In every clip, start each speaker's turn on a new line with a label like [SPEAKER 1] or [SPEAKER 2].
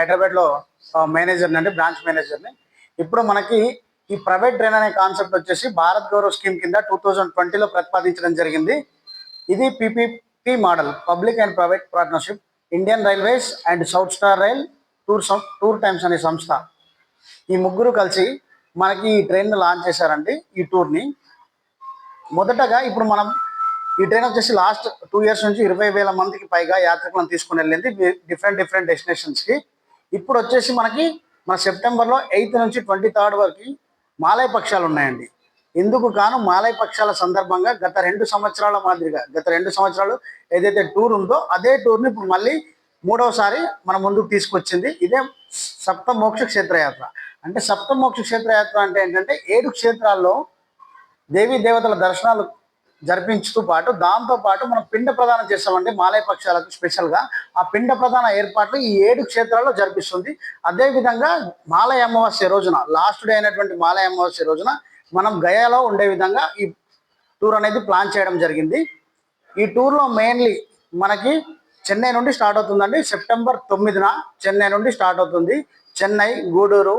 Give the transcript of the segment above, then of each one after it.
[SPEAKER 1] హైదరాబాద్లో మేనేజర్ని అండి బ్రాంచ్ మేనేజర్ని ఇప్పుడు మనకి ఈ ప్రైవేట్ ట్రైన్ అనే కాన్సెప్ట్ వచ్చేసి భారత్ గౌరవ్ స్కీమ్ కింద టూ థౌజండ్ ట్వంటీలో ప్రతిపాదించడం జరిగింది. ఇది PPP model public and private partnership Indian railways and South Star Rail Tour Tour Times అనే సంస్థ. ఈ ముగ్గురు కలిసి మనకి ఈ ట్రైన్ లాంచ్ చేశారండి ఈ టూర్ని మొదటగా ఇప్పుడు మనం ఈ ట్రైన్ వచ్చేసి లాస్ట్ టూ ఇయర్స్ నుంచి ఇరవై వేల మందికి పైగా యాత్రికులను తీసుకుని వెళ్ళింది డిఫరెంట్ డిఫరెంట్ డెస్టినేషన్స్కి ఇప్పుడు వచ్చేసి మనకి మన సెప్టెంబర్లో ఎయిత్ నుంచి ట్వంటీ థర్డ్ వరకు మాలయ పక్షాలు ఉన్నాయండి. ఎందుకు కాను మాలయ పక్షాల సందర్భంగా గత రెండు సంవత్సరాల మాదిరిగా గత రెండు సంవత్సరాలు ఏదైతే టూర్ ఉందో అదే టూర్ని ఇప్పుడు మళ్ళీ మూడవసారి మన ముందుకు తీసుకొచ్చింది. ఇదే సప్త మోక్ష క్షేత్రయాత్ర. అంటే సప్త మోక్ష క్షేత్రయాత్ర అంటే ఏంటంటే ఏడు క్షేత్రాల్లో దేవీ దేవతల దర్శనాలు జరిపించుతూ పాటు దాంతో పాటు మనం పిండ ప్రదానం చేస్తామండి. మాలయ పక్షాలకు స్పెషల్గా ఆ పిండ ప్రధాన ఏర్పాట్లు ఈ ఏడు క్షేత్రాల్లో జరిపిస్తుంది. అదేవిధంగా మాలయ అమావాస్య రోజున లాస్ట్ డే అయినటువంటి మాలయ అమావాస్య రోజున మనం గయాలో ఉండే విధంగా ఈ టూర్ అనేది ప్లాన్ చేయడం జరిగింది. ఈ టూర్లో మెయిన్లీ మనకి చెన్నై నుండి స్టార్ట్ అవుతుందండి. సెప్టెంబర్ తొమ్మిదిన చెన్నై నుండి స్టార్ట్ అవుతుంది. చెన్నై గూడూరు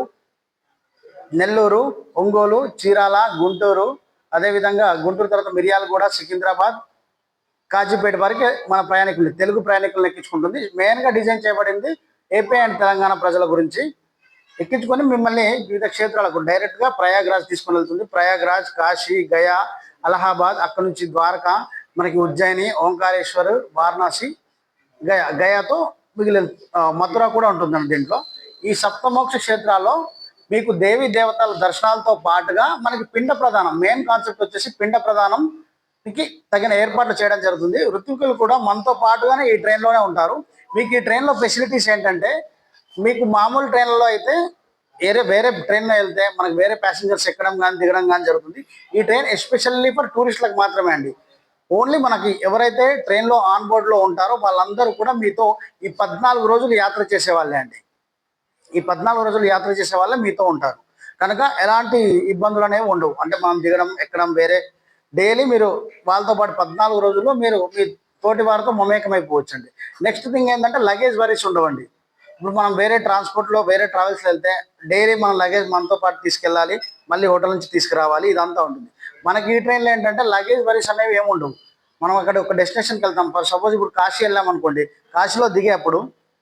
[SPEAKER 1] నెల్లూరు ఒంగోలు చీరాల గుంటూరు అదేవిధంగా గుంటూరు తర్వాత మిర్యాలగూడ సికింద్రాబాద్ కాజీపేట వరకు మన ప్రయాణికులు తెలుగు ప్రయాణికులను ఎక్కించుకుంటుంది. మెయిన్గా డిజైన్ చేయబడింది ఏపీ అండ్ తెలంగాణ ప్రజల గురించి. ఎక్కించుకొని మిమ్మల్ని వివిధ క్షేత్రాలకు డైరెక్ట్గా ప్రయాగ్రాజ్ తీసుకుని వెళ్తుంది. ప్రయాగ్రాజ్ కాశీ గయా అలహాబాద్ అక్కడ నుంచి ద్వారకా మనకి ఉజ్జయిని ఓంకారేశ్వర్ వారణాసి గయా గయాతో మిగిలిన మథుర కూడా ఉంటుందండి దీంట్లో. ఈ సప్తమోక్ష క్షేత్రాల్లో మీకు దేవి దేవతల దర్శనాలతో పాటుగా మనకి పిండ ప్రధానం మెయిన్ కాన్సెప్ట్ వచ్చేసి పిండ ప్రధానంకి తగిన ఏర్పాట్లు చేయడం జరుగుతుంది. ఋత్వికులు కూడా మనతో పాటుగానే ఈ ట్రైన్లోనే ఉంటారు. మీకు ఈ ట్రైన్లో ఫెసిలిటీస్ ఏంటంటే మీకు మామూలు ట్రైన్లలో అయితే వేరే వేరే ట్రైన్లో వెళ్తే మనకు వేరే ప్యాసింజర్స్ ఎక్కడం కానీ దిగడం కానీ జరుగుతుంది. ఈ ట్రైన్ ఎస్పెషల్లీ ఫర్ టూరిస్టులకు మాత్రమే అండి. ఓన్లీ మనకి ఎవరైతే ట్రైన్లో ఆన్ బోర్డ్లో ఉంటారో వాళ్ళందరూ కూడా మీతో ఈ పద్నాలుగు రోజులు యాత్ర చేసేవాళ్ళే అండి. ఈ పద్నాలుగు రోజులు యాత్ర చేసే వాళ్ళే మీతో ఉంటారు. కనుక ఎలాంటి ఇబ్బందులు అనేవి ఉండవు. అంటే మనం దిగడం ఎక్కడం వేరే. డైలీ మీరు వాళ్ళతో పాటు పద్నాలుగు రోజుల్లో మీరు మీ తోటి వారితో మమేకమైపోవచ్చండి. నెక్స్ట్ థింగ్ ఏంటంటే లగేజ్ వరీస్ ఉండవండి. ఇప్పుడు మనం వేరే ట్రాన్స్పోర్ట్లో వేరే ట్రావెల్స్లో వెళ్తే డైలీ మన లగేజ్ మనతో పాటు తీసుకెళ్ళాలి మళ్ళీ హోటల్ నుంచి తీసుకురావాలి ఇదంతా ఉంటుంది. మనకి ఈ ట్రైన్లో ఏంటంటే లగేజ్ వరీస్ అనేవి ఏమి ఉండవు మనం అక్కడ ఒక డెస్టినేషన్కి వెళ్తాం. ఫర్ సపోజ్ ఇప్పుడు కాశీ వెళ్ళాం అనుకోండి కాశీలో దిగేప్పుడు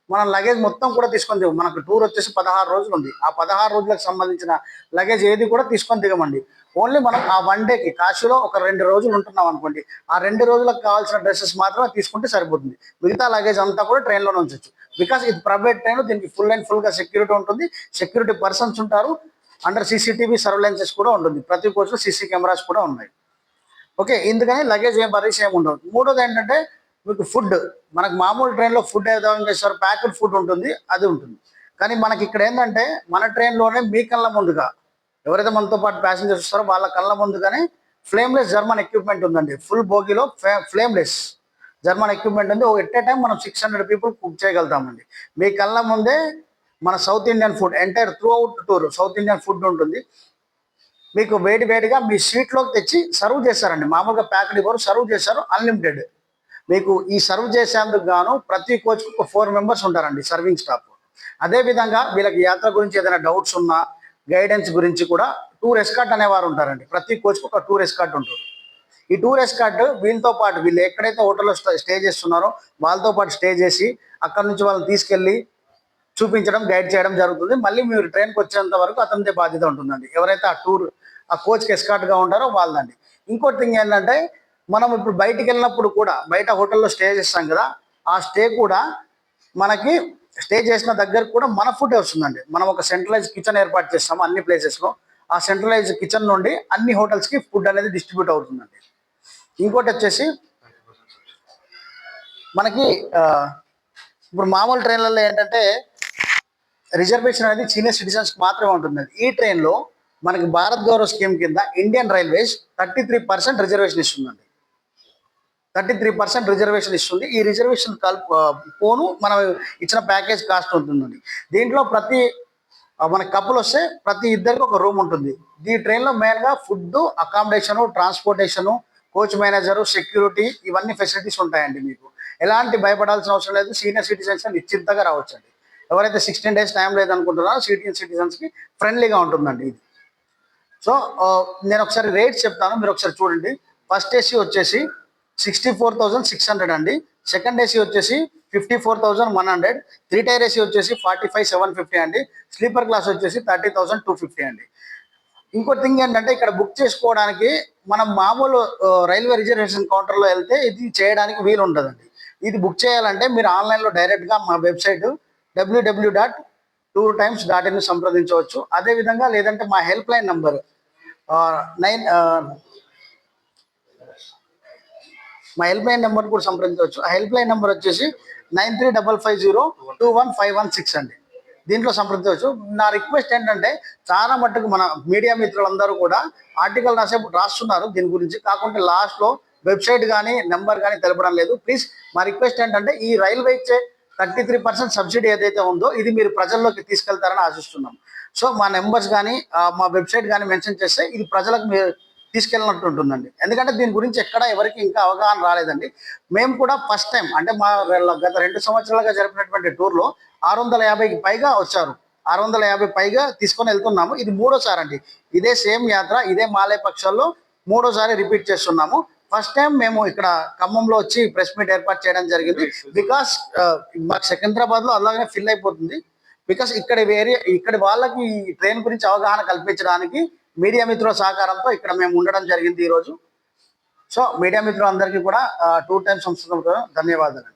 [SPEAKER 1] మనం లగేజ్ మొత్తం కూడా తీసుకొని దిగం. మనకు టూర్ వచ్చేసి పదహారు రోజులు ఉంది. ఆ పదహారు రోజులకు సంబంధించిన లగేజ్ ఏది కూడా తీసుకొని దిగమండి. ఓన్లీ మనం ఆ వన్ డేకి కాశీలో ఒక రెండు రోజులు ఉంటున్నాం అనుకోండి. ఆ రెండు రోజులకు కావాల్సిన డ్రెస్సెస్ మాత్రమే తీసుకుంటే సరిపోతుంది. మిగతా లగేజ్ అంతా కూడా ట్రైన్లోనే ఉంచవచ్చు బికాస్ ఇది ప్రైవేట్ ట్రైన్ దీనికి ఫుల్ అండ్ ఫుల్గా సెక్యూరిటీ ఉంటుంది. సెక్యూరిటీ పర్సన్స్ ఉంటారు. అండర్ సీసీటీవీ సర్వలెన్సెస్ కూడా ఉంటుంది. ప్రతి కోచ్లో సీసీ కెమెరాస్ కూడా ఉన్నాయి. ఓకే ఎందుకని లగేజ్ ఏం బరీస్ ఏమి ఉండదు. మూడోది ఏంటంటే మీకు ఫుడ్. మనకు మామూలు ట్రైన్లో ఫుడ్ ఏదో చేస్తారు? ప్యాకెట్ ఫుడ్ ఉంటుంది అది ఉంటుంది. కానీ మనకి ఇక్కడ ఏంటంటే మన ట్రైన్లోనే మీ కళ్ళ ముందుగా ఎవరైతే మనతో పాటు ప్యాసింజర్స్ వస్తారో వాళ్ళ కళ్ళ ముందుగానే ఫ్లేమ్లెస్ జర్మన్ ఎక్విప్మెంట్ ఉందండి. ఫుల్ బోగిలో ఫ్లేమ్లెస్ జర్మన్ ఎక్విప్మెంట్ ఉంది. ఎట్ ఏ టైం మనం సిక్స్ హండ్రెడ్ పీపుల్ కుక్ చేయగలుగుతామండి. మీ కళ్ళ ముందే మన South Indian food entire throughout tour South Indian food ఉంటుంది. మీకు వేడి వేడిగా మీ సీట్లోకి తెచ్చి సర్వ్ చేస్తారండి. మామూలుగా ప్యాకెట్ ఇవ్వరు సర్వ్ చేస్తారు అన్లిమిటెడ్ మీకు ఈ సర్వ్ చేసేందుకు గాను ప్రతి కోచ్కు ఒక ఫోర్ మెంబర్స్ ఉంటారండి సర్వింగ్ స్టాఫ్ అదేవిధంగా వీళ్ళకి యాత్ర గురించి ఏదైనా డౌట్స్ ఉన్నా గైడెన్స్ గురించి కూడా టూర్ ఎస్కాట్ అనేవారు ఉంటారండి. ప్రతి కోచ్కి ఒక టూర్ ఎస్కాట్ ఉంటుంది. ఈ టూర్ ఎస్కాట్ వీళ్ళతో పాటు వీళ్ళు ఎక్కడైతే హోటల్లో స్టే చేస్తున్నారో వాళ్ళతో పాటు స్టే చేసి అక్కడ నుంచి వాళ్ళని తీసుకెళ్ళి చూపించడం గైడ్ చేయడం జరుగుతుంది. మళ్ళీ మీరు ట్రైన్కి వచ్చేంత వరకు అతనిదే బాధ్యత ఉంటుందండి. ఎవరైతే ఆ టూర్ ఆ కోచ్కి ఎస్కాట్గా ఉంటారో వాళ్ళదండి. ఇంకోటి థింగ్ ఏంటంటే మనం ఇప్పుడు బయటికి వెళ్ళినప్పుడు కూడా బయట హోటల్లో స్టే చేస్తాం కదా ఆ స్టే కూడా మనకి స్టే చేసిన దగ్గర కూడా మన ఫుడ్ వస్తుందండి. మనం ఒక సెంట్రలైజ్ కిచెన్ ఏర్పాటు చేస్తాము అన్ని ప్లేసెస్లో ఆ సెంట్రలైజ్ కిచెన్ నుండి అన్ని హోటల్స్కి ఫుడ్ అనేది డిస్ట్రిబ్యూట్ అవుతుందండి. ఇంకోటి వచ్చేసి మనకి ఇప్పుడు మామూలు ట్రైన్లలో ఏంటంటే రిజర్వేషన్ అనేది సీనియర్ సిటిజన్స్కి మాత్రమే ఉంటుంది ఈ ట్రైన్లో మనకి భారత్ గౌరవ స్కీమ్ కింద Indian railways thirty three percent reservation ఇస్తుందండి. థర్టీ త్రీ పర్సెంట్ రిజర్వేషన్ ఇస్తుంది. ఈ రిజర్వేషన్ కల్ ఫోను పోను మనం ఇచ్చిన ప్యాకేజ్ కాస్ట్ ఉంటుందండి. దీంట్లో ప్రతి మన కప్పులు వస్తే ప్రతి ఇద్దరికి ఒక రూమ్ ఉంటుంది. ఈ ట్రైన్లో మెయిన్గా food accommodation transportation coach manager security ఇవన్నీ ఫెసిలిటీస్ ఉంటాయండి మీకు. ఎలాంటి భయపడాల్సిన అవసరం లేదు. సీనియర్ సిటిజన్స్ నిశ్చింతగా రావచ్చండి. ఎవరైతే సిక్స్టీన్ డేస్ టైం లేదనుకుంటున్నారో సీనియర్ సిటిజన్స్కి ఫ్రెండ్లీగా ఉంటుందండి ఇది. సో నేను ఒకసారి రేట్స్ చెప్తాను. మీరు ఒకసారి చూడండి. ఫస్ట్ ఏసీ వచ్చేసి sixty four thousand six hundred అండి. సెకండ్ ఏసీ వచ్చేసి fifty four thousand one hundred. Three tier AC వచ్చేసి ఫార్టీ ఫైవ్ సెవెన్ ఫిఫ్టీ అండి. స్లీపర్ క్లాస్ వచ్చేసి థర్టీ థౌసండ్ టూ ఫిఫ్టీ అండి. ఇంకో థింగ్ ఏంటంటే ఇక్కడ బుక్ చేసుకోవడానికి మనం మామూలు రైల్వే రిజర్వేషన్ కౌంటర్లో వెళ్తే ఇది చేయడానికి వీలు ఉండదండి. ఇది బుక్ చేయాలంటే మీరు ఆన్లైన్లో డైరెక్ట్గా మా website WWW dot tour times dot in సంప్రదించవచ్చు. అదేవిధంగా లేదంటే మా హెల్ప్ లైన్ నంబర్ నైన్ మా హెల్ప్ లైన్ నెంబర్ కూడా సంప్రదించవచ్చు. ఆ హెల్ప్ లైన్ నెంబర్ వచ్చేసి nine three double five zero two one five one six అండి. దీంట్లో సంప్రదించవచ్చు. నా రిక్వెస్ట్ ఏంటంటే చాలా మట్టుకు మన మీడియా మిత్రులందరూ కూడా ఆర్టికల్ రాసే రాస్తున్నారు. దీని గురించి కాకుంటే లాస్ట్లో వెబ్సైట్ కానీ నెంబర్ కానీ తెలపడం లేదు. ప్లీజ్ మా రిక్వెస్ట్ ఏంటంటే ఈ రైల్వే ఇచ్చే థర్టీ త్రీ పర్సెంట్ సబ్సిడీ ఏదైతే ఉందో ఇది మీరు ప్రజల్లోకి తీసుకెళ్తారని ఆశిస్తున్నాం. సో మా నెంబర్స్ కానీ మా వెబ్సైట్ కానీ మెన్షన్ చేస్తే ఇది ప్రజలకు మీరు తీసుకెళ్ళినట్టు ఉంటుందండి. ఎందుకంటే దీని గురించి ఎక్కడ ఎవరికి ఇంకా అవగాహన రాలేదండి. మేము కూడా ఫస్ట్ టైం అంటే మా వీళ్ళ గత రెండు సంవత్సరాలుగా జరిపినటువంటి టూర్లో ఆరు వందల యాభైకి పైగా వచ్చారు. ఆరు వందల యాభై పైగా తీసుకొని వెళ్తున్నాము. ఇది మూడోసారి అండి. ఇదే సేమ్ యాత్ర ఇదే మాలయ పక్షాల్లో మూడోసారి రిపీట్ చేస్తున్నాము. ఫస్ట్ టైం మేము ఇక్కడ ఖమ్మంలో వచ్చి ప్రెస్ మీట్ ఏర్పాటు చేయడం జరిగింది. బికాస్ మాకు సికింద్రాబాద్లో అలాగే ఫిల్ అయిపోతుంది. బికాస్ ఇక్కడ వేరే ఇక్కడ వాళ్ళకి ఈ ట్రైన్ గురించి అవగాహన కల్పించడానికి మీడియా మిత్రుల సహకారంతో ఇక్కడ మేము ఉండడం జరిగింది ఈరోజు. సో మీడియా మిత్రులందరికీ కూడా టూ టైమ్స్ సంస్థ ధన్యవాదాలు.